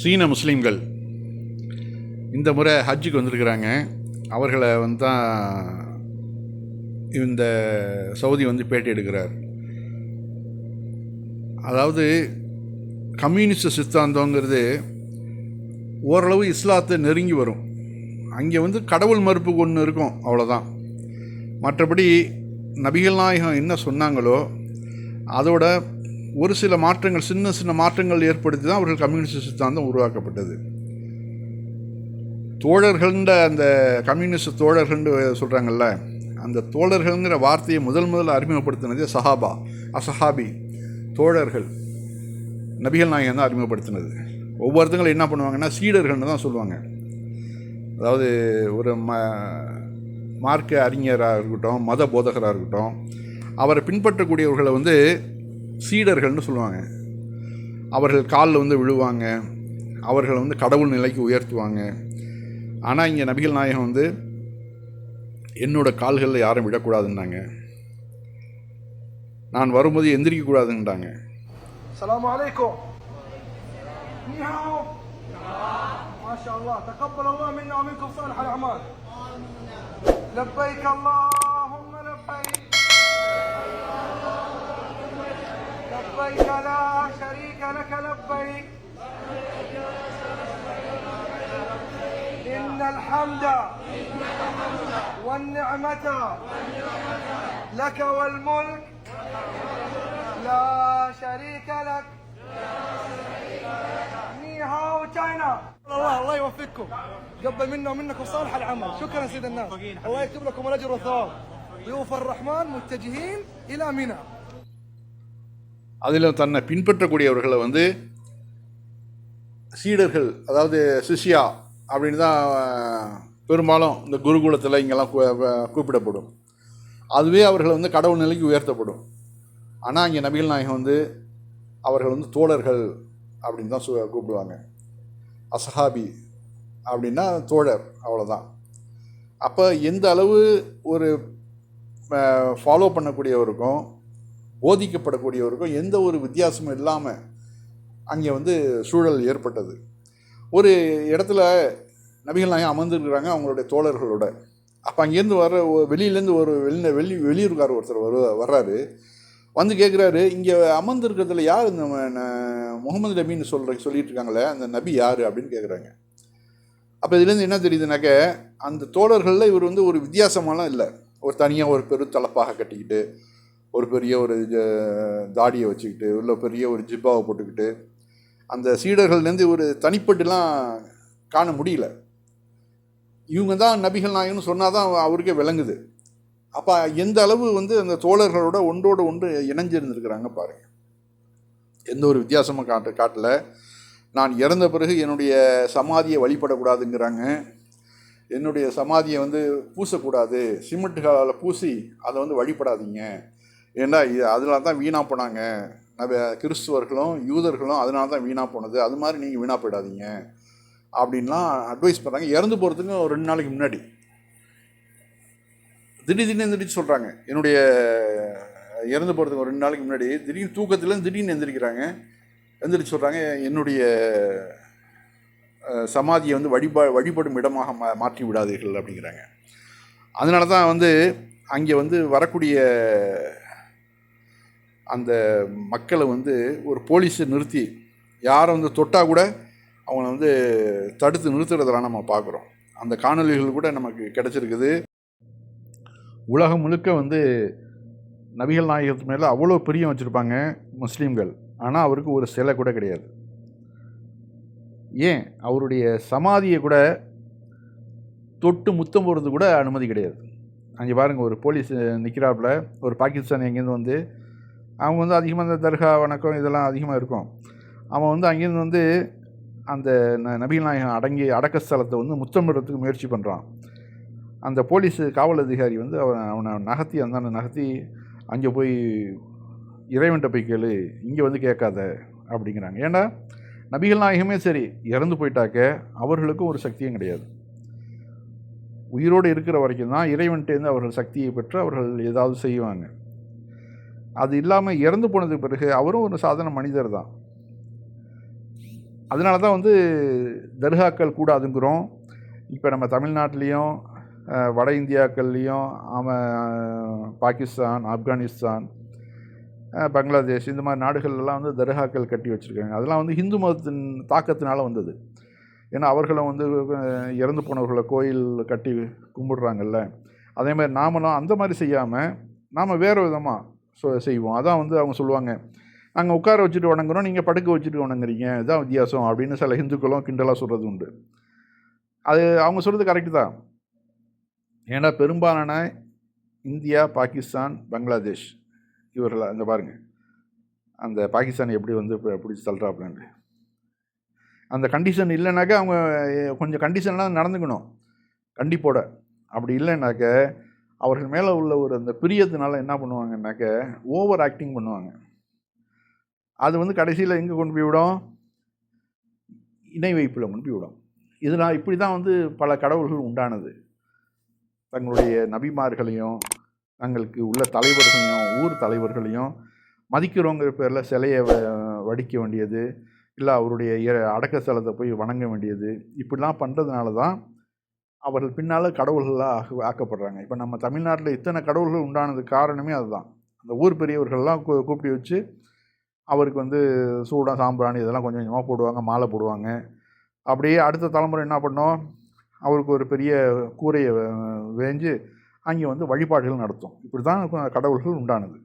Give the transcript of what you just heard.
சீன முஸ்லீம்கள். இந்த முறை ஹஜ்ஜுக்கு வந்திருக்கிறாங்க. அவர்களை வந்து தான் இந்த சவுதி வந்து பேட்டி எடுக்கிறார். அதாவது கம்யூனிஸ்ட் சித்தாந்தங்கிறது ஓரளவு இஸ்லாத்தை நெருங்கி வரும். அங்கே வந்து கடவுள் மறுப்பு ஒன்று இருக்கும் அவ்வளோதான் மற்றபடி நபிகள் நாயகம் என்ன சொன்னாங்களோ அதோட ஒரு சில மாற்றங்கள் சின்ன சின்ன மாற்றங்கள் ஏற்படுத்தி தான் அவர்கள் கம்யூனிஸ்ட் சித்தாந்தம் உருவாக்கப்பட்டது. தோழர்கள்ன்ற அந்த கம்யூனிஸ்ட் தோழர்கள்னு சொல்கிறாங்கல்ல அந்த தோழர்கள்ங்கிற வார்த்தையை முதல் முதல்ல அறிமுகப்படுத்தினது சஹாபா அசஹாபி தோழர்கள். நபிகள் நாயகம் தான் அறிமுகப்படுத்தினது. ஒவ்வொருத்தங்களும் என்ன பண்ணுவாங்கன்னா சீடர்கள்னு தான் சொல்லுவாங்க. அதாவது ஒரு ம மார்க்க அறிஞராக இருக்கட்டும் மத போதகராக இருக்கட்டும் அவரை பின்பற்றக்கூடியவர்களை வந்து சீடர்கள்னு சொல்லுவாங்க அவர்கள் காலில் வந்து விழுவாங்க அவர்களை வந்து கடவுள் நிலைக்கு உயர்த்துவாங்க ஆனால் இங்கே நபிகள் நாயகம் வந்து என்னோட கால்களில் யாரும் விடக்கூடாதுன்னாங்க நான் வரும்போது எந்திரிக்கக்கூடாதுன்ட்டாங்க السلام عليكم نيهاو ما شاء الله تقبل الله منا ومنكم صالح الاعمال لبيك اللهم لبيك لا شريك لك لبيك. إن الحمد والنعمة لك والملك. لا شريك لك. ني هاو تشاينا الله الله يوفقكم. قبل منا ومنكم صالح العمل. شكرا سيد الناس. الله يكتب لكم الأجر والثواب. ضيوف الرحمن متجهين إلى منى. அதில் தன்னை பின்பற்றக்கூடியவர்களை வந்து சீடர்கள் அதாவது சிஷ்யா அப்படின்னு தான் பெரும்பாலும் இந்த குருகுலத்தில் இங்கெல்லாம் கூ- கூப்பிடப்படும். அதுவே அவர்கள் வந்து கடவுள் நிலைக்கு உயர்த்தப்படும். ஆனால் இங்கே நபிகள் நாயகம் வந்து அவர்கள் வந்து தோழர்கள் அப்படின்னு தான் சு- கூப்பிடுவாங்க. அசஹாபி அப்படின்னா தோழர் அவ்வளோதான் அப்போ எந்த அளவு ஒரு ஃபாலோ பண்ணக்கூடியவருக்கும் போதிக்கப்படக்கூடியவருக்கும் எந்த ஒரு வித்தியாசமும் இல்லாமல் அங்கே வந்து சூழல் ஏற்பட்டது. ஒரு இடத்துல நபிகள் நாயகம் அமர்ந்துருக்கிறாங்க அவங்களுடைய தோழர்களோட. அப்போ அங்கேருந்து வர வெளியிலேருந்து ஒரு வெளி வெளி வெளியூருக்கார் ஒருத்தர் வரு வர்றாரு. வந்து கேட்குறாரு இங்கே அமர்ந்திருக்கிறதுல யார் இந்த முகமது நபின்னு சொல்கிற சொல்லிட்டு இருக்காங்களே அந்த நபி யார்? அப்படின்னு கேட்குறாங்க அப்போ இதுலேருந்து என்ன தெரியுதுனாக்க அந்த தோழர்களில் இவர் வந்து ஒரு வித்தியாசமாலாம் இல்லை. ஒரு தனியாக ஒரு பெரு தலைப்பாக கட்டிக்கிட்டு ஒரு பெரிய ஒரு தாடியை வச்சுக்கிட்டு உள்ள பெரிய ஒரு ஜிப்பாவை போட்டுக்கிட்டு அந்த சீடர்கள்லேருந்து ஒரு தனிப்பட்டுலாம் காண முடியல. இவங்க தான் நபிகள் நாயகன்னு சொன்னால் தான் அவருக்கே விளங்குது. அப்போ எந்த அளவு வந்து அந்த தோழர்களோட ஒன்றோடு ஒன்று இணைஞ்சிருந்துருக்கிறாங்க பாருங்கள் எந்த ஒரு வித்தியாசமும் காட்ட காட்டல. நான் இறந்த பிறகு என்னுடைய சமாதியை வழிபடக்கூடாதுங்கிறாங்க. என்னுடைய சமாதியை வந்து பூசக்கூடாது. சிமெண்ட்டுகளால் பூசி அதை வந்து வழிபடாதீங்க. ஏன்னா இது அதனால தான் வீணாக போனாங்க. நம்ம கிறிஸ்துவர்களும் யூதர்களும் அதனால தான் வீணாக போனது. அது மாதிரி நீங்கள் வீணாக போயிடாதீங்க. அப்படின்லாம் அட்வைஸ் பண்ணுறாங்க இறந்து போகிறதுக்கு ஒரு ரெண்டு நாளைக்கு முன்னாடி. திடீர் திடீர்னு எந்திரிச்சு சொல்கிறாங்க என்னுடைய இறந்து போகிறதுக்கு ஒரு ரெண்டு நாளைக்கு முன்னாடி திடீர்னு தூக்கத்தில் திடீர்னு எந்திரிக்கிறாங்க. எந்திரிச்சு சொல்கிறாங்க என்னுடைய சமாதியை வந்து வழிபா வழிபடும் இடமாக மா மாற்றி விடாதீர்கள் அப்படிங்கிறாங்க. அதனால தான் வந்து அங்கே வந்து வரக்கூடிய அந்த மக்களை வந்து ஒரு போலீஸை நிறுத்தி யாரை வந்து தொட்டால் கூட அவங்கள வந்து தடுத்து நிறுத்துறதெல்லாம் நம்ம பார்க்குறோம். அந்த காணொளிகள் கூட நமக்கு கிடச்சிருக்குது. உலகம் முழுக்க வந்து நபிகள் நாயகத்து மேலே அவ்வளோ பிரியம் வச்சுருப்பாங்க முஸ்லீம்கள். ஆனால் அவருக்கு ஒரு சிலை கூட கிடையாது. ஏன்? அவருடைய சமாதியை கூட தொட்டு முத்தம் போடுறது கூட அனுமதி கிடையாது. அங்கே பாருங்கள் ஒரு போலீஸ் நிற்கிறாப்புல ஒரு பாகிஸ்தான் எங்கேருந்து வந்து அவங்க வந்து அதிகமாக இந்த தர்கா வணக்கம் இதெல்லாம் அதிகமாக இருக்கும். அவன் வந்து அங்கேருந்து வந்து அந்த ந- நபிகள் நாயகம் அடங்கி அடக்க ஸ்தலத்தை வந்து முத்தமிடுறதுக்கு முயற்சி பண்ணுறான் அந்த போலீஸ் காவல் அதிகாரி வந்து அவன் அவனை நகர்த்தி அந்த நகர்த்தி அங்கே போய் இறைவன்கிட்ட போய் கேளு இங்கே வந்து கேட்காத அப்படிங்கிறாங்க. ஏன்னா நபிகள் நாயகமே சரி இறந்து போயிட்டாக்க அவர்களுக்கும் ஒரு சக்தியும் கிடையாது. உயிரோடு இருக்கிற வரைக்கும் தான் இறைவன்கிட்டேருந்து அவர்கள் சக்தியை பெற்று அவர்கள் ஏதாவது செய்வாங்க. அது இல்லாமல் இறந்து போனதுக்கு பிறகு அவரும் ஒரு சாதாரண மனிதர் தான். அதனால தான் வந்து தர்காக்கள் கூடாதுங்கிறோம். இப்போ நம்ம தமிழ்நாட்டிலையும் வட இந்தியாக்கள்லேயும் அவன் பாகிஸ்தான் ஆப்கானிஸ்தான் பங்களாதேஷ் இந்த மாதிரி நாடுகள்லாம் வந்து தர்காக்கள் கட்டி வச்சுருக்காங்க. அதெல்லாம் வந்து ஹிந்து மதத்தின் தாக்கத்தினால் வந்தது. ஏன்னா அவர்களும் வந்து இறந்து போனவர்களை கோயில் கட்டி கும்பிடுறாங்கல்ல. அதே மாதிரி நாமளும் அந்த மாதிரி செய்யாமல் நாம் வேறு விதமாக சொ செய்வோம். அதான் வந்து அவங்க சொல்லுவாங்க நாங்கள் உட்கார வச்சுட்டு வணங்குறோம் நீங்கள் படுக்க வச்சுட்டு வணங்குறீங்க. இதான் வித்தியாசம். அப்படின்னு சில ஹிந்துக்களும் கிண்டலாக சொல்கிறது உண்டு. அது அவங்க சொல்கிறது கரெக்டு தான். ஏன்னா பெரும்பாலான இந்தியா பாகிஸ்தான் பங்களாதேஷ் இவர்கள் அந்த பாருங்கள் அந்த பாகிஸ்தான் எப்படி வந்து பிடிச்சி தள்ளுறாப்புலன்ட்டு. அந்த கண்டிஷன் இல்லைனாக்கா அவங்க கொஞ்சம் கண்டிஷன்லாம் நடந்துக்கணும். கண்டிப்போட. அப்படி இல்லைனாக்க அவர்கள் மேலே உள்ள ஒரு அந்த பிரியத்தினால என்ன பண்ணுவாங்கன்னாக்க ஓவர் ஆக்டிங் பண்ணுவாங்க. அது வந்து கடைசியில் எங்கே கொண்டு போய் விடும்? இணை வைப்பில் கொண்டு போய் விடும். இதனால் இப்படி தான் வந்து பல கடவுள்கள் உண்டானது. தங்களுடைய நபிமார்களையும் தங்களுக்கு உள்ள தலைவர்களையும் ஊர் தலைவர்களையும் மதிக்கிறோங்கிற பேரில் சிலையை வ- வடிக்க வேண்டியது இல்லை அவருடைய அடக்க ஸ்தலத்தை போய் வணங்க வேண்டியது இப்படிலாம் பண்ணுறதுனால தான் அவர்கள் பின்னால் கடவுள்களாக ஆக ஆக்கப்படுறாங்க. இப்போ நம்ம தமிழ்நாட்டில் இத்தனை கடவுள்கள் உண்டானது காரணமே அதுதான். அந்த ஊர் பெரியவர்கள்லாம் கூ கூப்பிட்டு வச்சு அவருக்கு வந்து சூடம் சாம்பிராணி இதெல்லாம் கொஞ்சம் கொஞ்சமாக போடுவாங்க மாலை போடுவாங்க. அப்படியே அடுத்த தலைமுறை என்ன பண்ணோம்? அவருக்கு ஒரு பெரிய கூரையை வேஞ்சு அங்கே வந்து வழிபாடுகள் நடத்தும். இப்படி தான் கடவுள்கள் உண்டானது.